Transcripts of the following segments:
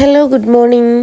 Hello good morning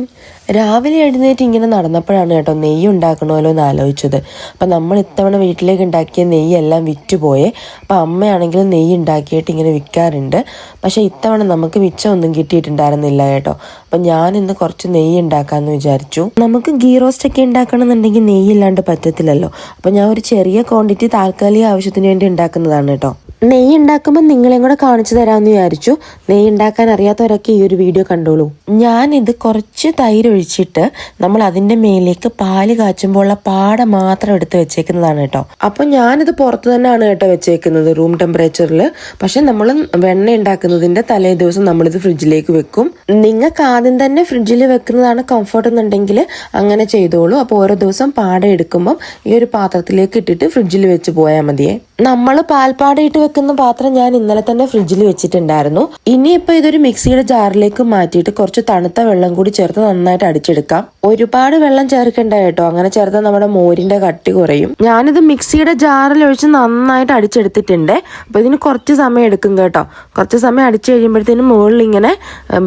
രാവിലെ എഴുന്നേറ്റ് ഇങ്ങനെ നടന്നപ്പോഴാണ് കേട്ടോ നെയ്യ് ഉണ്ടാക്കണമല്ലോ എന്ന് ആലോചിച്ചത്. അപ്പം നമ്മൾ ഇത്തവണ വീട്ടിലേക്ക് ഉണ്ടാക്കിയ നെയ്യെല്ലാം വിറ്റുപോയേ. അപ്പം അമ്മയാണെങ്കിൽ നെയ്യ് ഉണ്ടാക്കിയിട്ട് ഇങ്ങനെ വിൽക്കാറുണ്ട്. പക്ഷേ ഇത്തവണ നമുക്ക് മിച്ചമൊന്നും കിട്ടിയിട്ടുണ്ടായിരുന്നില്ല കേട്ടോ. അപ്പം ഞാൻ ഇന്ന് കുറച്ച് നെയ്യ് ഉണ്ടാക്കാമെന്ന് വിചാരിച്ചു. നമുക്ക് ഗീ റോസ്റ്റ് ഒക്കെ ഉണ്ടാക്കണമെന്നുണ്ടെങ്കിൽ നെയ്യ് ഇല്ലാണ്ട് പറ്റത്തില്ലല്ലോ. അപ്പം ഞാൻ ഒരു ചെറിയ ക്വാണ്ടിറ്റി താൽക്കാലിക ആവശ്യത്തിന് വേണ്ടി ഉണ്ടാക്കുന്നതാണ് കേട്ടോ. നെയ്യ് ഉണ്ടാക്കുമ്പോൾ നിങ്ങളെയും കൂടെ കാണിച്ചു തരാമെന്ന് വിചാരിച്ചു. നെയ്യ് ഉണ്ടാക്കാൻ അറിയാത്തവരൊക്കെ ഈ ഒരു വീഡിയോ കണ്ടോളൂ. ഞാനിത് കുറച്ച് തൈര് ഒഴിച്ചിട്ട് നമ്മൾ അതിന്റെ മേലേക്ക് പാൽ കാച്ചുമ്പോൾ ഉള്ള പാട മാത്രം എടുത്ത് വെച്ചേക്കുന്നതാണ് കേട്ടോ. അപ്പോൾ ഞാനിത് പുറത്ത് തന്നെയാണ് കേട്ടോ വെച്ചേക്കുന്നത് റൂം ടെമ്പറേച്ചറിൽ. പക്ഷെ നമ്മൾ വെണ്ണ ഉണ്ടാക്കുന്നതിന്റെ തലേ ദിവസം നമ്മളിത് ഫ്രിഡ്ജിലേക്ക് വെക്കും. നിങ്ങൾക്ക് ആദ്യം തന്നെ ഫ്രിഡ്ജിൽ വെക്കുന്നതാണ് കംഫർട്ട് എന്നുണ്ടെങ്കിൽ അങ്ങനെ ചെയ്തോളൂ. അപ്പോൾ ഓരോ ദിവസം പാട എടുക്കുമ്പം ഈ ഒരു പാത്രത്തിലേക്ക് ഇട്ടിട്ട് ഫ്രിഡ്ജിൽ വെച്ച് പോയാൽ മതിയേ. നമ്മൾ പാൽപ്പാട ഇട്ട് വെക്കുന്ന പാത്രം ഞാൻ ഇന്നലെ തന്നെ ഫ്രിഡ്ജിൽ വെച്ചിട്ടുണ്ടായിരുന്നു. ഇനിയിപ്പോ ഇതൊരു മിക്സിയുടെ ജാറിലേക്ക് മാറ്റിയിട്ട് കുറച്ച് തണുത്ത വെള്ളം കൂടി ചേർത്ത് നന്നായിട്ട് അടിച്ചെടുക്കാം. ഒരുപാട് വെള്ളം ചേർക്കണ്ട കേട്ടോ. അങ്ങനെ ചേർത്താൽ നമ്മുടെ മോരിന്റെ കട്ടി കുറയും. ഞാനിത് മിക്സിയുടെ ജാറിൽ ഒഴിച്ച് നന്നായിട്ട് അടിച്ചെടുത്തിട്ടുണ്ട്. അപ്പൊ ഇതിന് കുറച്ച് സമയം എടുക്കും കേട്ടോ. കുറച്ച് സമയം അടിച്ചു കഴിയുമ്പോഴത്തേനും മുകളിൽ ഇങ്ങനെ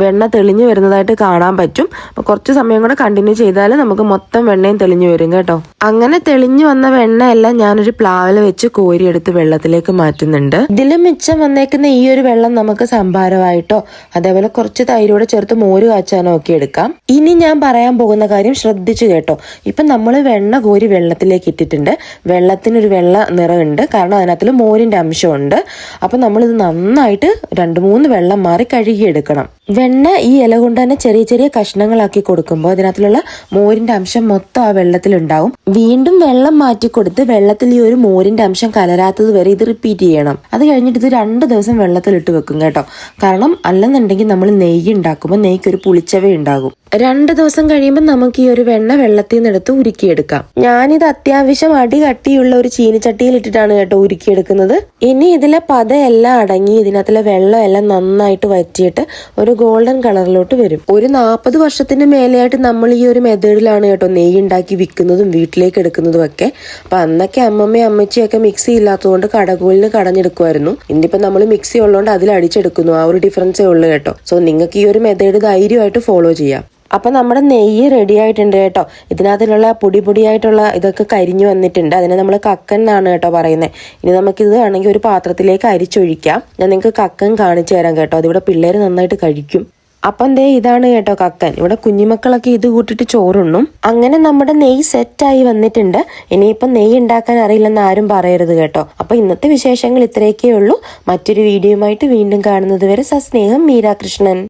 വെണ്ണ തെളിഞ്ഞു വരുന്നതായിട്ട് കാണാൻ പറ്റും. അപ്പൊ കുറച്ച് സമയം കൂടെ കണ്ടിന്യൂ ചെയ്താൽ നമുക്ക് മൊത്തം വെണ്ണയും തെളിഞ്ഞു വരും കേട്ടോ. അങ്ങനെ തെളിഞ്ഞു വന്ന വെണ്ണയെല്ലാം ഞാനൊരു പ്ലാവിൽ വെച്ച് കോരിയെടുത്ത് വെള്ളത്തിലേക്ക് മാറ്റുന്നുണ്ട്. ഇതിൽ മിച്ചം വന്നേക്കുന്ന ഈ ഒരു വെള്ളം നമുക്ക് സംഭാരമായിട്ടോ അതേപോലെ കുറച്ച് തൈരോട് ചേർത്ത് മോര് കാച്ചാനോ ഒക്കെ എടുക്കാം. ഇനി ഞാൻ പറയാൻ പോകുന്ന കാര്യം ശ്രദ്ധിച്ചു കേട്ടോ. ഇപ്പൊ നമ്മൾ വെണ്ണ കോരി വെള്ളത്തിലേക്ക് ഇട്ടിട്ടുണ്ട്. വെള്ളത്തിനൊരു വെള്ള നിറമുണ്ട്. കാരണം അതിനകത്തിൽ മോരിന്റെ അംശമുണ്ട്. അപ്പൊ നമ്മളിത് നന്നായിട്ട് രണ്ട് മൂന്ന് വെള്ളം മാറി കഴുകിയെടുക്കണം. വെണ്ണ ഈ ഇല കൊണ്ട് തന്നെ ചെറിയ ചെറിയ കഷ്ണങ്ങളാക്കി കൊടുക്കുമ്പോൾ അതിനകത്തുള്ള മോരിന്റെ അംശം മൊത്തം ആ വെള്ളത്തിലുണ്ടാവും. വീണ്ടും വെള്ളം മാറ്റി കൊടുത്ത് വെള്ളത്തിൽ ഈ ഒരു മോരിന്റെ അംശം കലരാത്തത് വരെ ഇത് റിപ്പീറ്റ് ചെയ്യണം. അത് കഴിഞ്ഞിട്ട് ഇത് രണ്ട് ദിവസം വെള്ളത്തിലിട്ട് വെക്കും കേട്ടോ. കാരണം അല്ലെന്നുണ്ടെങ്കിൽ നമ്മൾ നെയ്യ് ഉണ്ടാക്കുമ്പോൾ നെയ്ക്ക് ഒരു പുളിച്ചവ ഉണ്ടാകും. രണ്ട് ദിവസം കഴിയുമ്പോൾ നമുക്ക് ഈ ഒരു വെണ്ണ വെള്ളത്തിൽ നിന്ന് എടുത്ത് ഉരുക്കിയെടുക്കാം. ഞാനിത് അത്യാവശ്യം അടി കട്ടിയുള്ള ഒരു ചീനിച്ചട്ടിയിൽ ഇട്ടിട്ടാണ് കേട്ടോ ഉരുക്കിയെടുക്കുന്നത്. ഇനി ഇതിലെ പതയെല്ലാം അടങ്ങി ഇതിനകത്തിലെ വെള്ളം എല്ലാം നന്നായിട്ട് വറ്റിയിട്ട് ഒരു ഗോൾഡൻ കളറിലോട്ട് വരും. ഒരു നാൽപ്പത് വർഷത്തിന് മേലെയായിട്ട് നമ്മൾ ഈ ഒരു മെത്തേഡിലാണ് കേട്ടോ നെയ്യ് ഉണ്ടാക്കി വിൽക്കുന്നതും വീട്ടിലേക്ക് എടുക്കുന്നതും ഒക്കെ അപ്പൊ അന്നൊക്കെ അമ്മമ്മയും അമ്മച്ചിയൊക്കെ മിക്സി ഇല്ലാത്തതുകൊണ്ട് കടകോലിന് കടഞ്ഞെടുക്കുമായിരുന്നു. ഇന്നിപ്പോ നമ്മൾ മിക്സി ഉള്ളതുകൊണ്ട് അതിൽ അടിച്ചെടുക്കുന്നു ആ ഒരു ഡിഫറൻസേ ഉള്ളൂ കേട്ടോ. സോ നിങ്ങൾക്ക് ഈ ഒരു മെത്തേഡ് ധൈര്യമായിട്ട് ഫോളോ ചെയ്യാം. അപ്പൊ നമ്മുടെ നെയ്യ് റെഡി ആയിട്ടുണ്ട് കേട്ടോ. ഇതിനകത്തിലുള്ള പൊടി പൊടിയായിട്ടുള്ള ഇതൊക്കെ കരിഞ്ഞു വന്നിട്ടുണ്ട്. അതിനെ നമ്മൾ കക്കൻ എന്നാണ് കേട്ടോ പറയുന്നത് ഇനി നമുക്കിത് വേണമെങ്കിൽ ഒരു പാത്രത്തിലേക്ക് അരിച്ചൊഴിക്കാം. ഞാൻ നിങ്ങൾക്ക് കക്കൻ കാണിച്ചു തരാം കേട്ടോ. അതിവിടെ പിള്ളേർ നന്നായിട്ട് കഴിക്കും. അപ്പം ദേ ഇതാണ് കേട്ടോ കക്കൻ. ഇവിടെ കുഞ്ഞുമക്കളൊക്കെ ഇത് കൂട്ടിട്ട് ചോറുണ്ണും. അങ്ങനെ നമ്മുടെ നെയ്യ് സെറ്റായി വന്നിട്ടുണ്ട്. ഇനിയിപ്പം നെയ്യ് ഉണ്ടാക്കാൻ അറിയില്ലെന്ന് ആരും പറയരുത് കേട്ടോ. അപ്പൊ ഇന്നത്തെ വിശേഷങ്ങൾ ഇത്രയൊക്കെ ഉള്ളൂ. മറ്റൊരു വീഡിയോയുമായിട്ട് വീണ്ടും കാണുന്നത് വരെ സസ്നേഹം മീരാകൃഷ്ണൻ.